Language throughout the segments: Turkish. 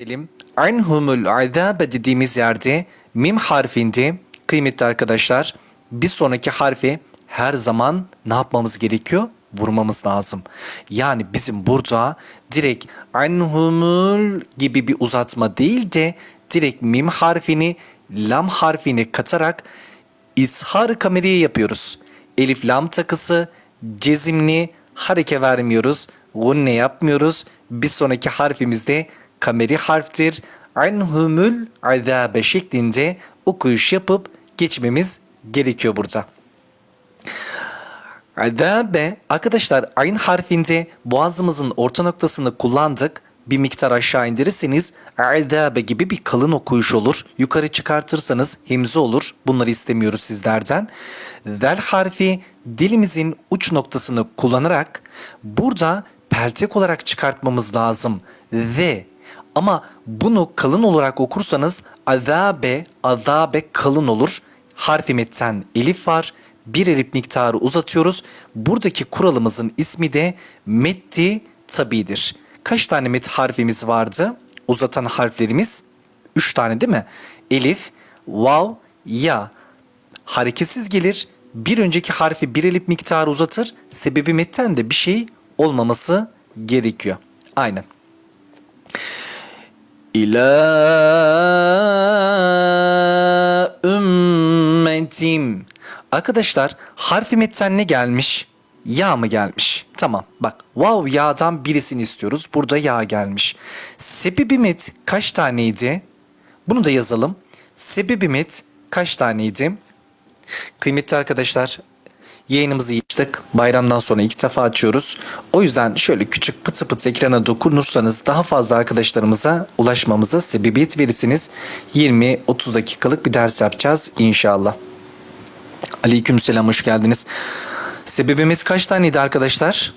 Diyelim Anhumul azabe dediğimiz yerde mim harfinde kıymetli arkadaşlar bir sonraki harfi her zaman ne yapmamız gerekiyor? Vurmamız lazım. Yani bizim burada direkt anhumul gibi bir uzatma değil de direkt mim harfini lam harfini katarak ishar kamerayı yapıyoruz. Elif lam takısı cezimli hareke vermiyoruz. Gunne yapmıyoruz. Bir sonraki harfimizde kameri harftir. Anhumul azabe şeklinde okuyuş yapıp geçmemiz gerekiyor burada. Azabe arkadaşlar ayn harfinde boğazımızın orta noktasını kullandık. Bir miktar aşağı indirirseniz azabe gibi bir kalın okuyuş olur. Yukarı çıkartırsanız hemze olur. Bunları istemiyoruz sizlerden. Zel harfi dilimizin uç noktasını kullanarak burada peltek olarak çıkartmamız lazım. Ve ama bunu kalın olarak okursanız azabe, azabe kalın olur. Harfi metten elif var. Bir elif miktarı uzatıyoruz. Buradaki kuralımızın ismi de metti tabidir. Kaç tane met harfimiz vardı? Uzatan harflerimiz? Üç tane değil mi? Elif, vav, ya. Hareketsiz gelir. Bir önceki harfi bir elif miktarı uzatır. Sebebi metten de bir şey olmaması gerekiyor. Aynen. İlâ ümmetim. Arkadaşlar harfi metten ne gelmiş? Ya mı gelmiş? Tamam bak vav ya'dan birisini istiyoruz. Burada ya gelmiş. Sebebi met kaç taneydi? Bunu da yazalım. Sebebi met kaç taneydi? Kıymetli arkadaşlar yayınımızı açtık. Bayramdan sonra ilk defa açıyoruz. O yüzden şöyle küçük pıtı pıtı ekrana dokunursanız daha fazla arkadaşlarımıza ulaşmamıza sebebiyet verirsiniz. 20-30 dakikalık bir ders yapacağız inşallah. Aleykümselam hoş geldiniz. Sebebimiz kaç taneydi arkadaşlar?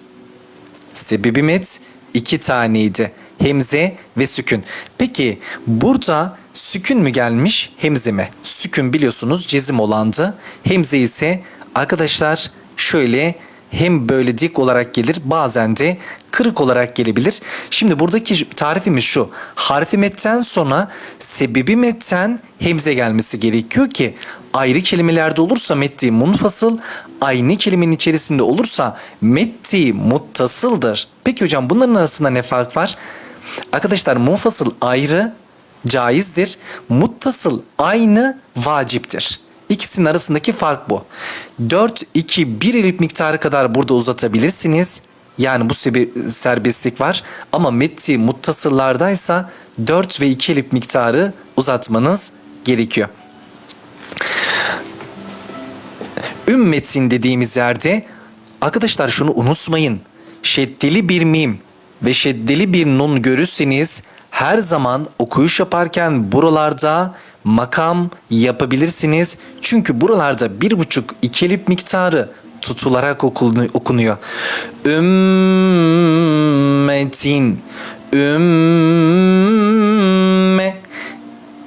Sebebimiz iki taneydi. Hemze ve sükün. Peki burada sükün mü gelmiş hemze mi? Sükün biliyorsunuz cezim olandı. Hemze ise arkadaşlar şöyle hem böyle dik olarak gelir bazen de kırık olarak gelebilir. Şimdi buradaki tarifimiz şu. Harfi metten sonra sebebi metten hemze gelmesi gerekiyor ki ayrı kelimelerde olursa metti munfasıl, aynı kelimenin içerisinde olursa metti muttasıldır. Peki hocam bunların arasında ne fark var? Arkadaşlar munfasıl ayrı caizdir. Muttasıl aynı vaciptir. İkisinin arasındaki fark bu. 4, 2, 1 elif miktarı kadar burada uzatabilirsiniz. Yani bu serbestlik var. Ama metti muttasıllardaysa 4 ve 2 elif miktarı uzatmanız gerekiyor. Ümmetin dediğimiz yerde arkadaşlar şunu unutmayın. Şeddeli bir mim ve şeddeli bir nun görürseniz her zaman okuyuş yaparken buralarda makam yapabilirsiniz. Çünkü buralarda bir buçuk iki elif miktarı tutularak okunuyor. Ümmetin ümme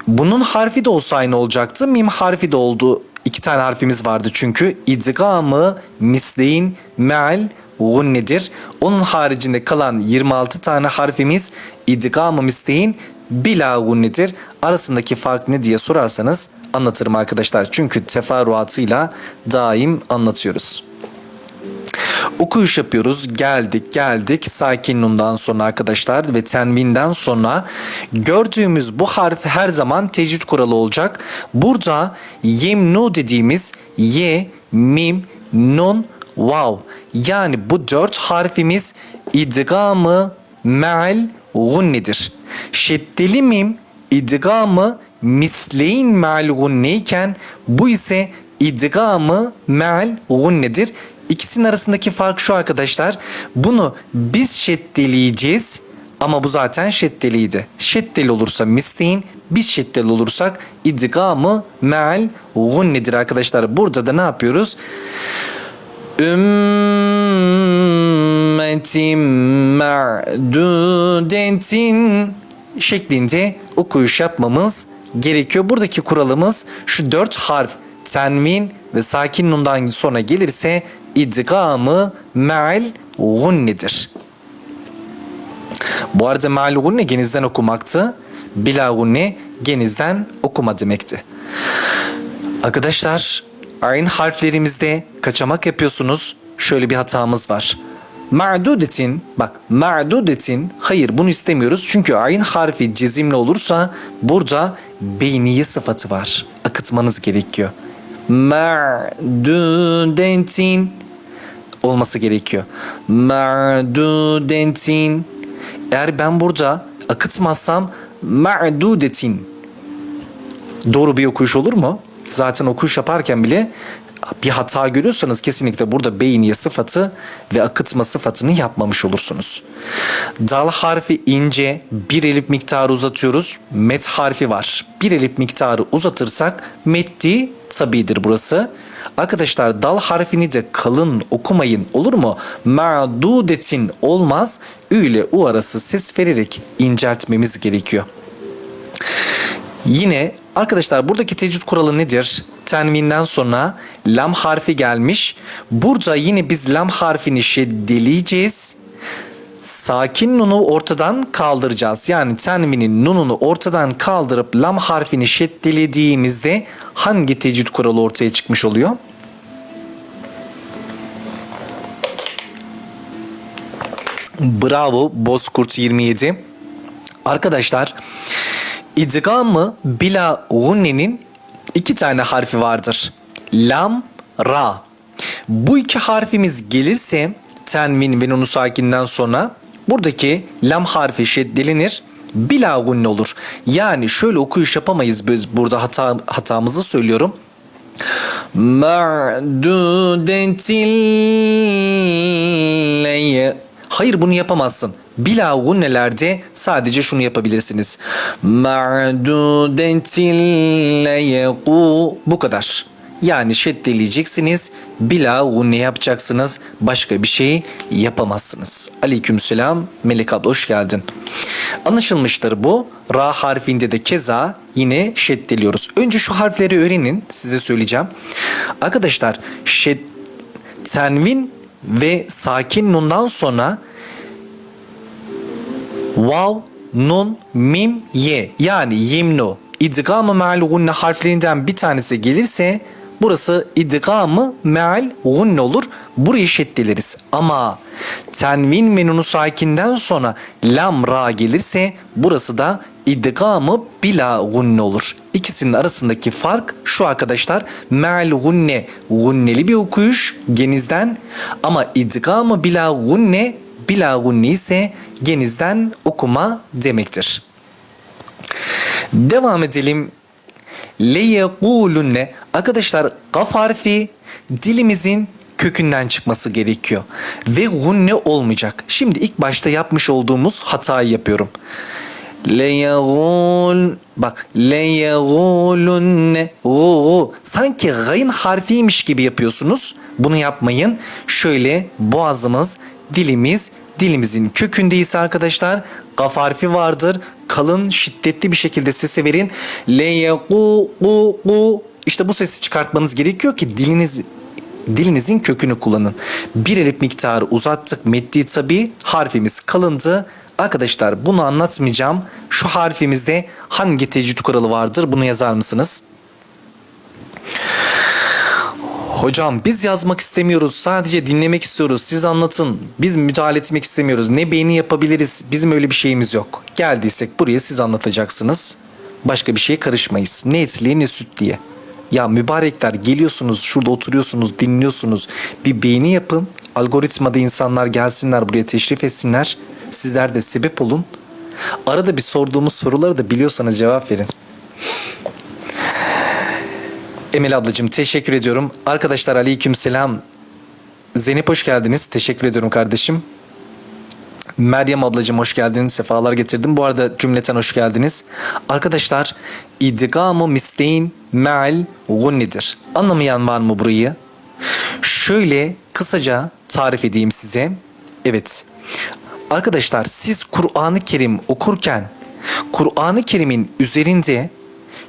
bunun harfi de olsa aynı olacaktı. Mim harfi de oldu. İki tane harfimiz vardı çünkü. İdgamı misleyin meal gunnedir. Onun haricinde kalan 26 tane harfimiz idgamı misleyin bila gunnedir. Arasındaki fark ne diye sorarsanız anlatırım arkadaşlar. Çünkü teferruatıyla daim anlatıyoruz. Okuyuş yapıyoruz. Geldik geldik. Sakin nundan sonra arkadaşlar ve tenvinden sonra gördüğümüz bu harf her zaman tecvid kuralı olacak. Burada yemnu dediğimiz ye, mim, nun, vav. Yani bu dört harfimiz idgamı me'al gunnedir. Şeddeli mim idgamı misleyin me'al gunneyken bu ise idgamı me'al gunnedir. İkisinin arasındaki fark şu arkadaşlar. Bunu biz şeddeleyeceğiz ama bu zaten şeddeliydi. Şeddeli olursa misleyin, biz şeddeli olursak idgamı me'al gunnedir arkadaşlar. Burada da ne yapıyoruz? Ümmetin ma'dudetin şeklinde okuyuş yapmamız gerekiyor. Buradaki kuralımız şu dört harf tenvin ve sakin nundan sonra gelirse idgamı me'al gunnedir. Bu arada meal gunne genizden okumaktı. Bila gunne genizden okuma demekti. Arkadaşlar ayn harflerimizde kaçamak yapıyorsunuz. Şöyle bir hatamız var. Ma'dudetin bak ma'dudetin hayır bunu istemiyoruz çünkü ayn harfi cezimli olursa burada beyniye sıfatı var. Akıtmanız gerekiyor. Ma'dudetin olması gerekiyor. Ma'dudetin eğer ben burada akıtmazsam ma'dudetin doğru bir okuyuş olur mu? Zaten okuyuş yaparken bile bir hata görüyorsanız kesinlikle burada beyniye sıfatı ve akıtma sıfatını yapmamış olursunuz. Dal harfi ince bir elip miktarı uzatıyoruz. Met harfi var. Bir elip miktarı uzatırsak metti tabidir burası. Arkadaşlar dal harfini de kalın okumayın olur mu? Ma'dudetin olmaz. Ü ile u arası ses vererek inceltmemiz gerekiyor. Yine arkadaşlar buradaki tecvid kuralı nedir? Tenvinden sonra lam harfi gelmiş. Burada yine biz lam harfini şeddeleyeceğiz. Sakin nunu ortadan kaldıracağız. Yani tenvinin nununu ortadan kaldırıp lam harfini şeddelediğimizde hangi tecvid kuralı ortaya çıkmış oluyor? Bravo Bozkurt 27. Arkadaşlar idgamı bila gunnenin iki tane harfi vardır. Lam, ra. Bu iki harfimiz gelirse tenvin ve nunu sakinden sonra buradaki lam harfi şeddelenir. Bila gunne olur. Yani şöyle okuyuş yapamayız biz burada hata hatamızı söylüyorum. Ma'dudetin Hayır bunu yapamazsın. Bila gunnelerde sadece şunu yapabilirsiniz. Ma'dudetin leyeku bu kadar. Yani şeddeleyeceksiniz. Bila gunne yapacaksınız. Başka bir şey yapamazsınız. Aleykümselam. Melek abla hoş geldin. Anlaşılmıştır bu. Ra harfinde de keza yine şeddeliyoruz. Önce şu harfleri öğrenin. Size söyleyeceğim. Arkadaşlar şed tenvin ve sakin nundan sonra vav, nun, mim, ye yani yimnu idgamı meal gunne harflerinden bir tanesi gelirse burası idgamı meal gunne olur. Burayı şeddeleriz. Ama tenvin ve nunu sakinden sonra lam ra gelirse burası da idgamı bila gunne olur. İkisinin arasındaki fark şu arkadaşlar. Me'al gunne gunneli bir okuyuş genizden ama idgamı bila gunne bila gunne ise genizden okuma demektir. Devam edelim. Leyekulunne arkadaşlar gaf harfi dilimizin kökünden çıkması gerekiyor. Ve gunne olmayacak. Şimdi ilk başta yapmış olduğumuz hatayı yapıyorum. Leyegul bak leyegulunne gu sanki gayn harfiymiş gibi yapıyorsunuz. Bunu yapmayın. Şöyle boğazımız, dilimiz dilimizin kökündeyiz arkadaşlar. Gaf harfi vardır. Kalın, şiddetli bir şekilde sesi verin. Leyegu gu gu işte bu sesi çıkartmanız gerekiyor ki diliniz dilinizin kökünü kullanın. Bir elip miktarı uzattık. Meddi tabi harfimiz kalındı. Arkadaşlar bunu anlatmayacağım. Şu harfimizde hangi tecvid kuralı vardır bunu yazar mısınız? Hocam biz yazmak istemiyoruz. Sadece dinlemek istiyoruz. Siz anlatın. Biz müdahale etmek istemiyoruz. Ne beğeni yapabiliriz? Bizim öyle bir şeyimiz yok. Geldiysek buraya siz anlatacaksınız. Başka bir şeye karışmayız. Ne etliye ne sütliye. Ya mübarekler geliyorsunuz şurada oturuyorsunuz dinliyorsunuz. Bir beğeni yapın. Algoritmada insanlar gelsinler buraya teşrif etsinler. Sizler de sebep olun. Arada bir sorduğumuz soruları da biliyorsanız cevap verin. Emel ablacığım teşekkür ediyorum. Arkadaşlar aleyküm selam. Zeynep hoş geldiniz. Teşekkür ediyorum kardeşim. Meryem ablacığım hoş geldin. Sefalar getirdim. Bu arada cümleten hoş geldiniz. Arkadaşlar idgamı misleyin meal gunnidir. Anlamayan var mı burayı? Şöyle kısaca tarif edeyim size. Evet. Arkadaşlar siz Kur'an-ı Kerim okurken Kur'an-ı Kerim'in üzerinde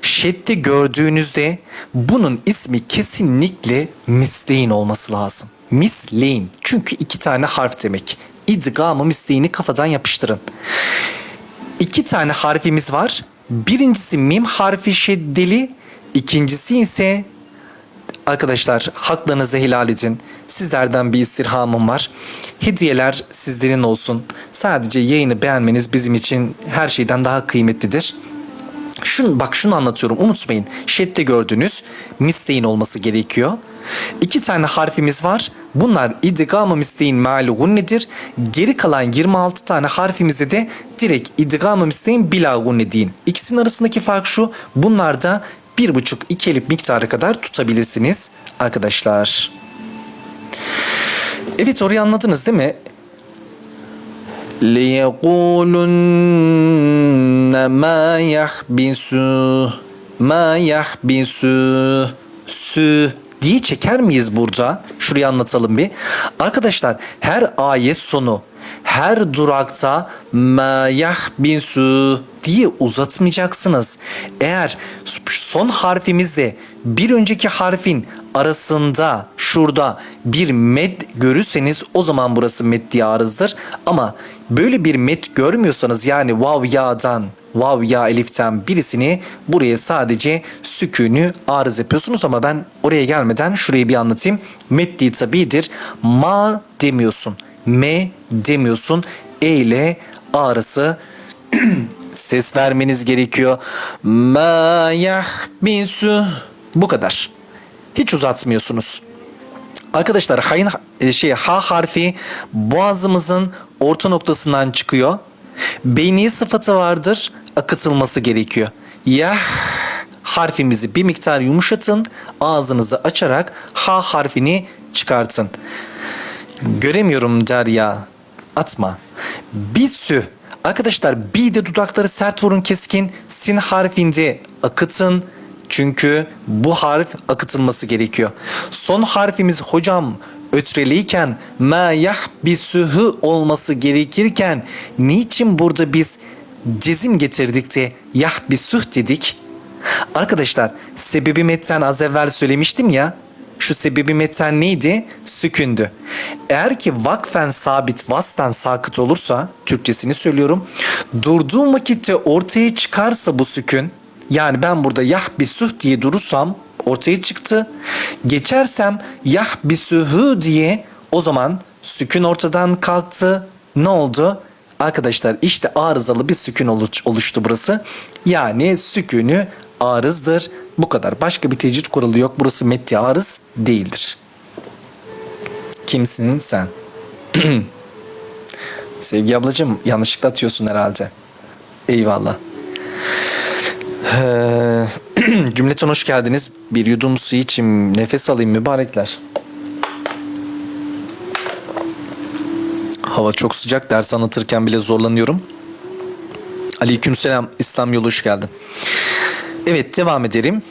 şeddi gördüğünüzde bunun ismi kesinlikle misleyin olması lazım. Misleyin. Çünkü iki tane harf demek. idgamı misliğini kafadan yapıştırın. İki tane harfimiz var. Birincisi mim harfi şeddeli, ikincisi ise Arkadaşlar haklarınızı helal edin. Sizlerden bir istirhamım var. Hediyeler sizlerin olsun. Sadece yayını beğenmeniz bizim için her şeyden daha kıymetlidir. Şun, bak şunu anlatıyorum unutmayın. Şette gördüğünüz misleğin olması gerekiyor. İki tane harfimiz var. Bunlar idgamı misleğin meali gunnedir. Geri kalan 26 tane harfimize de direkt idgamı misleğin bila gunne deyin. İkisinin arasındaki fark şu. Bunlarda 1,5-2 elip miktarı kadar tutabilirsiniz arkadaşlar. Evet soruyu anladınız değil mi? لِيَقُولُنَّ مَا يَحْبِسُ مَا يَحْبِسُ sü diye çeker miyiz burada? Şurayı anlatalım bir. Arkadaşlar her ayet sonu her durakta ma yahbisu diye uzatmayacaksınız. Eğer son harfimizle bir önceki harfin arasında şurada bir med görürseniz o zaman burası med diye arızdır. Ama böyle bir med görmüyorsanız yani vav ya'dan vav ya eliften birisini buraya sadece sükünü arız yapıyorsunuz ama ben oraya gelmeden şurayı bir anlatayım. Meddi tabidir. Ma demiyorsun. Me demiyorsun. E ile A arası ses vermeniz gerekiyor. Ma yahbisu bu kadar. Hiç uzatmıyorsunuz. Arkadaşlar hayın e, şey ha harfi boğazımızın orta noktasından çıkıyor. Beyni sıfatı vardır, akıtılması gerekiyor. Yah harfimizi bir miktar yumuşatın, ağzınızı açarak ha harfini çıkartın. Göremiyorum Derya. Atma. Bisü. Arkadaşlar bir de dudakları sert vurun keskin. Sin harfinde akıtın. Çünkü bu harf akıtılması gerekiyor. Son harfimiz hocam ötreliyken ma yahbisuhu olması gerekirken niçin burada biz cezim getirdik de yahbisuh dedik? Arkadaşlar sebebi metten az evvel söylemiştim ya şu sebebi meten neydi? Sükündü. Eğer ki vakfen sabit vastan sakıt olursa Türkçesini söylüyorum. Durduğum vakitte ortaya çıkarsa bu sükün yani ben burada yah bisuh diye durursam ortaya çıktı. Geçersem yah bisuhu diye o zaman sükün ortadan kalktı. Ne oldu? Arkadaşlar işte arızalı bir sükün oluştu burası. Yani sükünü arızdır. Bu kadar. Başka bir tecrit kuralı yok. Burası metti arız değildir. Kimsin sen? Sevgi ablacığım yanlışlıkla atıyorsun herhalde. Eyvallah. Ee, cümleten hoş geldiniz. Bir yudum su içeyim, nefes alayım mübarekler. Hava çok sıcak. Ders anlatırken bile zorlanıyorum. Aleykümselam. İslam yolu hoş geldin. Evet devam edelim.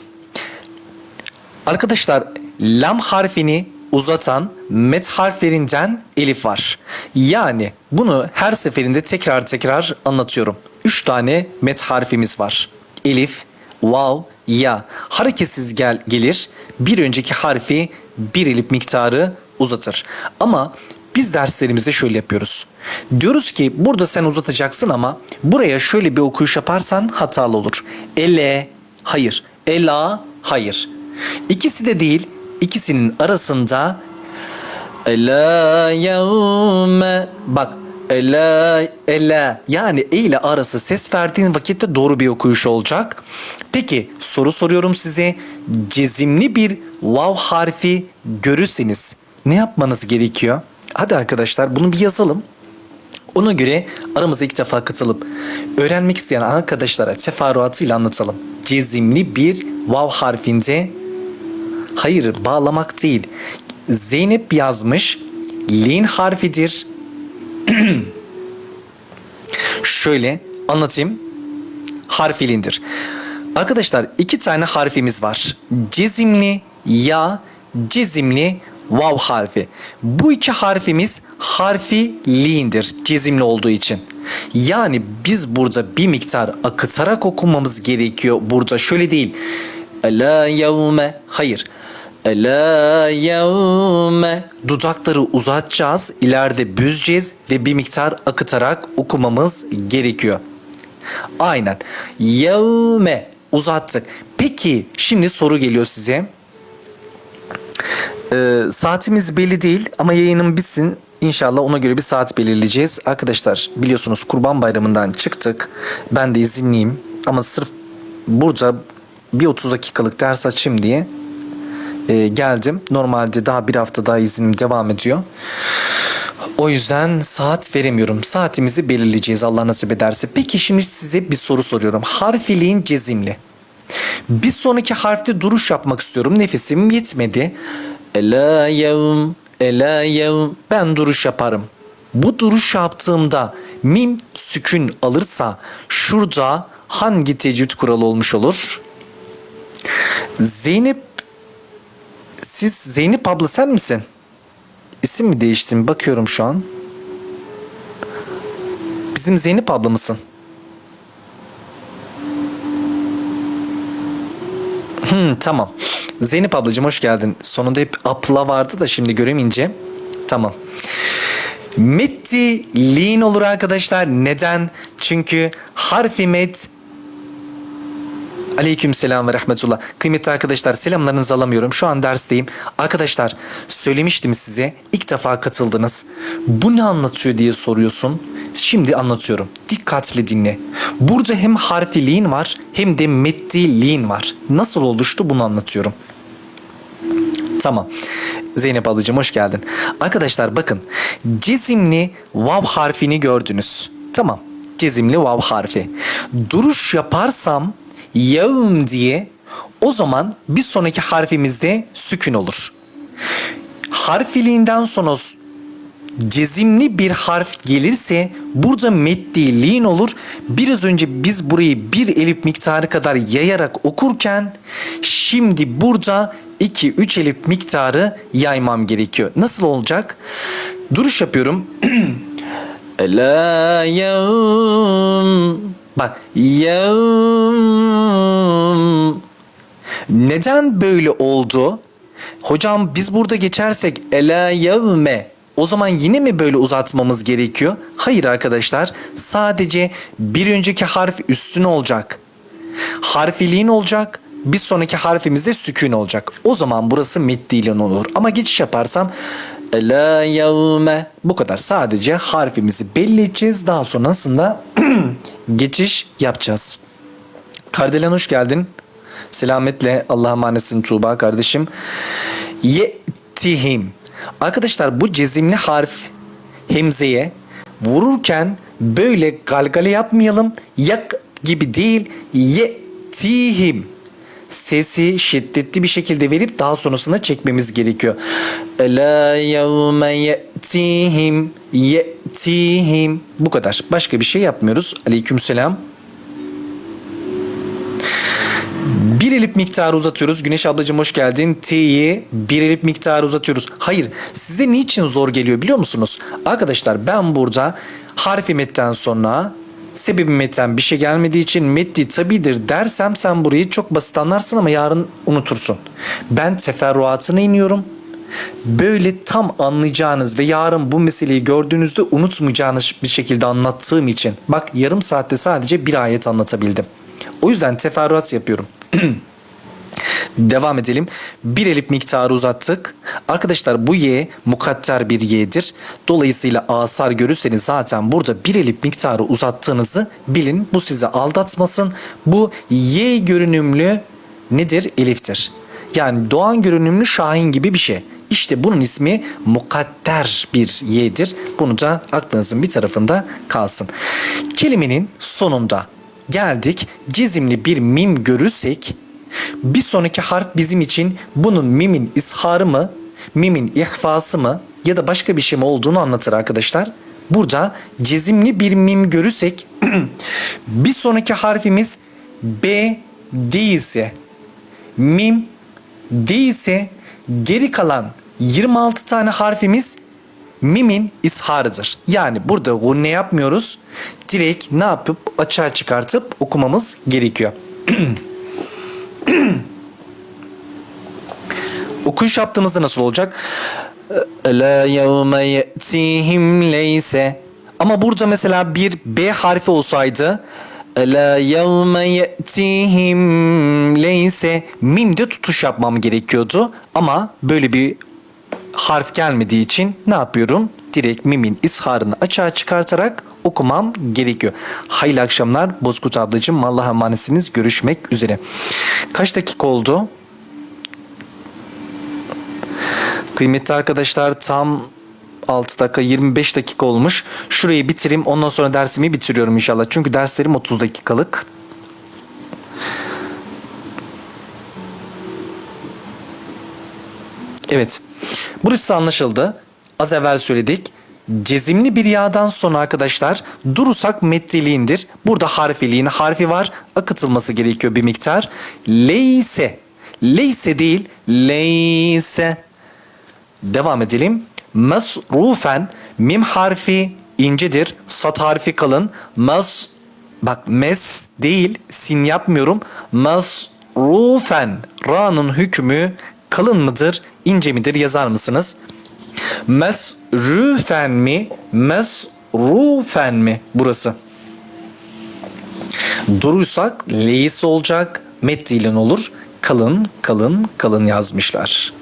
Arkadaşlar lam harfini uzatan met harflerinden elif var. Yani bunu her seferinde tekrar tekrar anlatıyorum. Üç tane met harfimiz var. Elif, vav, ya. Hareketsiz gel gelir. Bir önceki harfi bir elif miktarı uzatır. Ama biz derslerimizde şöyle yapıyoruz. Diyoruz ki burada sen uzatacaksın ama buraya şöyle bir okuyuş yaparsan hatalı olur. Ele, hayır. Ela, hayır. İkisi de değil. İkisinin arasında Ela yevme bak Ela ela yani e ile arası ses verdiğin vakitte doğru bir okuyuş olacak. Peki soru soruyorum size. Cezimli bir vav harfi görürseniz ne yapmanız gerekiyor? Hadi arkadaşlar bunu bir yazalım. Ona göre aramıza ilk defa katılıp öğrenmek isteyen arkadaşlara teferruatıyla anlatalım. Cezimli bir vav harfinde hayır bağlamak değil. Zeynep yazmış. Lin harfidir. Şöyle anlatayım. Harf ilindir. Arkadaşlar iki tane harfimiz var. Cezimli ya, cezimli vav harfi. Bu iki harfimiz harfi li'indir cezimli olduğu için. Yani biz burada bir miktar akıtarak okumamız gerekiyor. Burada şöyle değil. La yevme hayır. Ela yevme. Dudakları uzatacağız, ileride büzeceğiz ve bir miktar akıtarak okumamız gerekiyor. Aynen. Yevme uzattık. Peki şimdi soru geliyor size. Ee, saatimiz belli değil ama yayının bitsin. İnşallah ona göre bir saat belirleyeceğiz. Arkadaşlar biliyorsunuz Kurban Bayramı'ndan çıktık. Ben de izinliyim. Ama sırf burada bir 30 dakikalık ders açayım diye e, geldim. Normalde daha bir hafta daha izinim devam ediyor. O yüzden saat veremiyorum. Saatimizi belirleyeceğiz Allah nasip ederse. Peki şimdi size bir soru soruyorum. Harfiliğin cezimli. Bir sonraki harfte duruş yapmak istiyorum. Nefesim yetmedi. Ela yevm, ela yevm. Ben duruş yaparım. Bu duruş yaptığımda mim sükün alırsa şurada hangi tecvid kuralı olmuş olur? Zeynep siz Zeynep abla sen misin? İsim mi değiştin? Bakıyorum şu an. Bizim Zeynep abla mısın? Hmm, tamam. Zeynep ablacığım hoş geldin. Sonunda hep abla vardı da şimdi göremeyince. Tamam. Metti lean olur arkadaşlar. Neden? Çünkü harfi met Aleyküm selam ve rahmetullah. Kıymetli arkadaşlar selamlarınızı alamıyorum. Şu an dersteyim. Arkadaşlar söylemiştim size. ilk defa katıldınız. Bu ne anlatıyor diye soruyorsun. Şimdi anlatıyorum. Dikkatli dinle. Burada hem harfiliğin var hem de mettiliğin var. Nasıl oluştu bunu anlatıyorum. Tamam. Zeynep ablacığım hoş geldin. Arkadaşlar bakın. Cezimli vav harfini gördünüz. Tamam. Cezimli vav harfi. Duruş yaparsam yevm diye o zaman bir sonraki harfimizde sükün olur. Harfiliğinden sonra cezimli bir harf gelirse burada meddiliğin olur. Biraz önce biz burayı bir elif miktarı kadar yayarak okurken şimdi burada 2-3 elif miktarı yaymam gerekiyor. Nasıl olacak? Duruş yapıyorum. Ela yevm Bak yevm Neden böyle oldu? Hocam biz burada geçersek ela yevme o zaman yine mi böyle uzatmamız gerekiyor? Hayır arkadaşlar. Sadece bir önceki harf üstüne olacak. Harfiliğin olacak. Bir sonraki harfimiz de sükun olacak. O zaman burası meddilin olur. Ama geçiş yaparsam la yevme bu kadar. Sadece harfimizi belli edeceğiz. Daha sonrasında geçiş yapacağız. Kardelen hoş geldin. Selametle Allah'a emanetsin Tuğba kardeşim. Yetihim. Arkadaşlar bu cezimli harf hemzeye vururken böyle galgale yapmayalım. Yak gibi değil. Yetihim. Sesi şiddetli bir şekilde verip daha sonrasında çekmemiz gerekiyor. La yevme yetihim yetihim. Bu kadar. Başka bir şey yapmıyoruz. Aleykümselam. Bir elip miktarı uzatıyoruz. Güneş ablacığım hoş geldin. T'yi bir elip miktarı uzatıyoruz. Hayır size niçin zor geliyor biliyor musunuz? Arkadaşlar ben burada harfi metten sonra sebebi metten bir şey gelmediği için metti tabidir dersem sen burayı çok basit anlarsın ama yarın unutursun. Ben teferruatına iniyorum. Böyle tam anlayacağınız ve yarın bu meseleyi gördüğünüzde unutmayacağınız bir şekilde anlattığım için bak yarım saatte sadece bir ayet anlatabildim. O yüzden teferruat yapıyorum. Devam edelim. Bir elip miktarı uzattık. Arkadaşlar bu y mukatter bir y'dir. Dolayısıyla asar görürseniz zaten burada bir elip miktarı uzattığınızı bilin. Bu sizi aldatmasın. Bu y görünümlü nedir? Eliftir. Yani doğan görünümlü şahin gibi bir şey. İşte bunun ismi mukadder bir y'dir. Bunu da aklınızın bir tarafında kalsın. Kelimenin sonunda geldik. Cezimli bir mim görürsek bir sonraki harf bizim için bunun mimin isharı mı, mimin ihfası mı ya da başka bir şey mi olduğunu anlatır arkadaşlar. Burada cezimli bir mim görürsek bir sonraki harfimiz B değilse mim değilse geri kalan 26 tane harfimiz mimin isharıdır. Yani burada gunne yapmıyoruz. Direkt ne yapıp açığa çıkartıp okumamız gerekiyor. Okuş yaptığımızda nasıl olacak? La yevme ye'tihim leyse. Ama burada mesela bir B harfi olsaydı La yevme ye'tihim leyse mimde tutuş yapmam gerekiyordu. Ama böyle bir harf gelmediği için ne yapıyorum? Direkt mimin isharını açığa çıkartarak okumam gerekiyor. Hayırlı akşamlar Bozkurt ablacığım. Allah'a emanetsiniz. Görüşmek üzere. Kaç dakika oldu? Kıymetli arkadaşlar tam 6 dakika 25 dakika olmuş. Şurayı bitireyim ondan sonra dersimi bitiriyorum inşallah. Çünkü derslerim 30 dakikalık. Evet. Burası anlaşıldı. Az evvel söyledik. Cezimli bir yağdan sonra arkadaşlar durusak metriliğindir. Burada harfiliğin harfi var. Akıtılması gerekiyor bir miktar. Leyse. Leyse değil. Leyse. Devam edelim. Masrufen mim harfi incedir. Sat harfi kalın. Mas bak mes değil sin yapmıyorum. Masrufen ra'nın hükmü kalın mıdır ince midir yazar mısınız? Mesrufen mi mesrufen mi burası? Duruysak leis olacak. Mettilen olur. Kalın kalın kalın yazmışlar.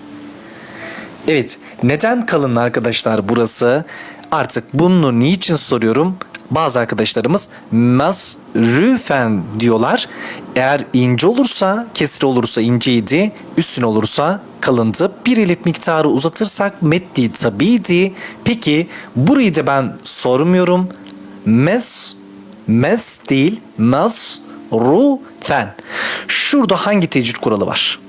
Evet, neden kalın arkadaşlar burası? Artık bunu niçin soruyorum? Bazı arkadaşlarımız masrüfen diyorlar. Eğer ince olursa, kesri olursa inceydi, üstün olursa kalındı. Bir elif miktarı uzatırsak metti tabiydi. Peki burayı da ben sormuyorum. Mes, mes değil, masrufen. Şurada hangi tecrit kuralı var?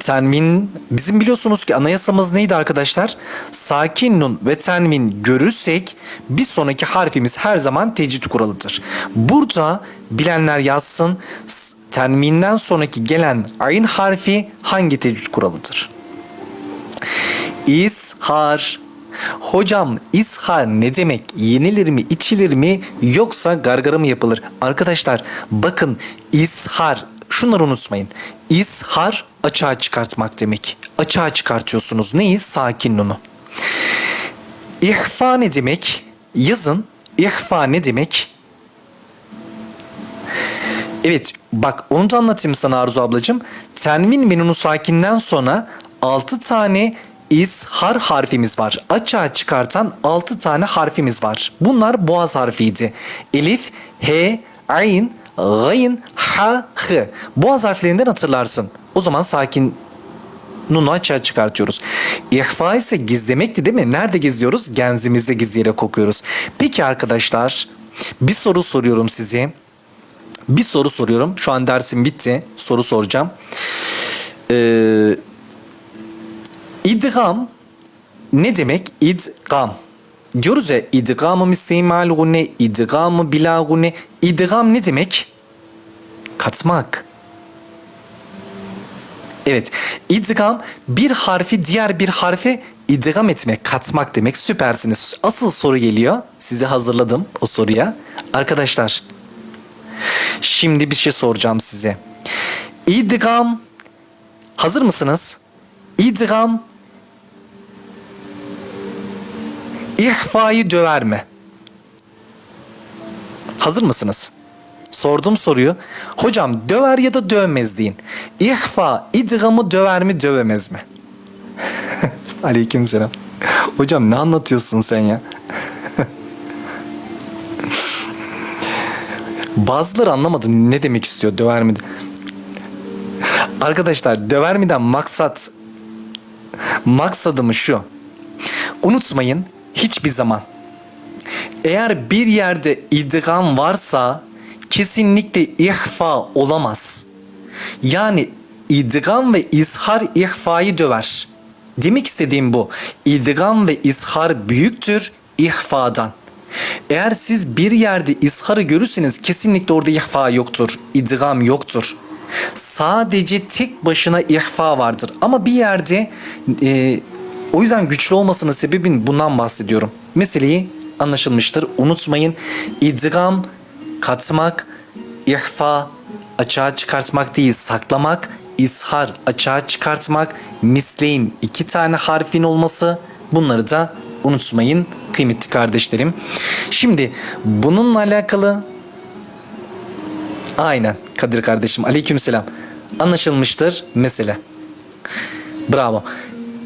Tenvin bizim biliyorsunuz ki anayasamız neydi arkadaşlar? Sakin nun ve tenvin görürsek bir sonraki harfimiz her zaman tecrit kuralıdır. Burada bilenler yazsın tenvinden sonraki gelen ayn harfi hangi tecrit kuralıdır? İshar. Hocam ishar ne demek? Yenilir mi, içilir mi yoksa gargara mı yapılır? Arkadaşlar bakın ishar şunları unutmayın. İshar açığa çıkartmak demek. Açığa çıkartıyorsunuz neyi? Sakin nunu. İhfa ne demek? Yazın. İhfa ne demek? Evet bak onu da anlatayım sana Arzu ablacığım. Tenvin ve nunu sakinden sonra 6 tane ishar harfimiz var. Açığa çıkartan 6 tane harfimiz var. Bunlar boğaz harfiydi. Elif, H, Ayn, Gayn, Ha, H. Boğaz harflerinden hatırlarsın. O zaman sakin Nunu açığa çıkartıyoruz. İhfa ise gizlemekti değil mi? Nerede gizliyoruz? Genzimizde gizleyerek okuyoruz. Peki arkadaşlar bir soru soruyorum size. Bir soru soruyorum. Şu an dersim bitti. Soru soracağım. Ee, idgam ne demek? İdgam. Diyoruz ya idgamı müstehmal gune, idgamı bila gune. İdgam ne demek? Katmak. Evet. İdgam bir harfi diğer bir harfe idgam etmek, katmak demek. Süpersiniz. Asıl soru geliyor. Sizi hazırladım o soruya. Arkadaşlar Şimdi bir şey soracağım size. İdgam hazır mısınız? İdgam ihfayı döver mi? Hazır mısınız? Sordum soruyu. Hocam döver ya da dövmez deyin. İhfa idgamı döver mi dövemez mi? Aleykümselam. Hocam ne anlatıyorsun sen ya? Bazıları anlamadı ne demek istiyor döver mi? Arkadaşlar döver miden maksat maksadımı şu. Unutmayın hiçbir zaman eğer bir yerde idgam varsa kesinlikle ihfa olamaz. Yani idgam ve izhar ihfayı döver. Demek istediğim bu. İdgam ve izhar büyüktür ihfadan. Eğer siz bir yerde izharı görürseniz kesinlikle orada ihfa yoktur. idgam yoktur. Sadece tek başına ihfa vardır. Ama bir yerde e, o yüzden güçlü olmasının sebebin bundan bahsediyorum. Meseleyi anlaşılmıştır. Unutmayın idgam katmak, ihfa açığa çıkartmak değil saklamak, ishar açığa çıkartmak, misleyin iki tane harfin olması bunları da unutmayın kıymetli kardeşlerim. Şimdi bununla alakalı aynen Kadir kardeşim aleykümselam anlaşılmıştır mesele. Bravo.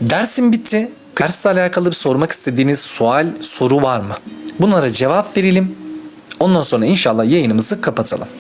Dersim bitti. Dersle alakalı bir sormak istediğiniz sual, soru var mı? Bunlara cevap verelim. Ondan sonra inşallah yayınımızı kapatalım.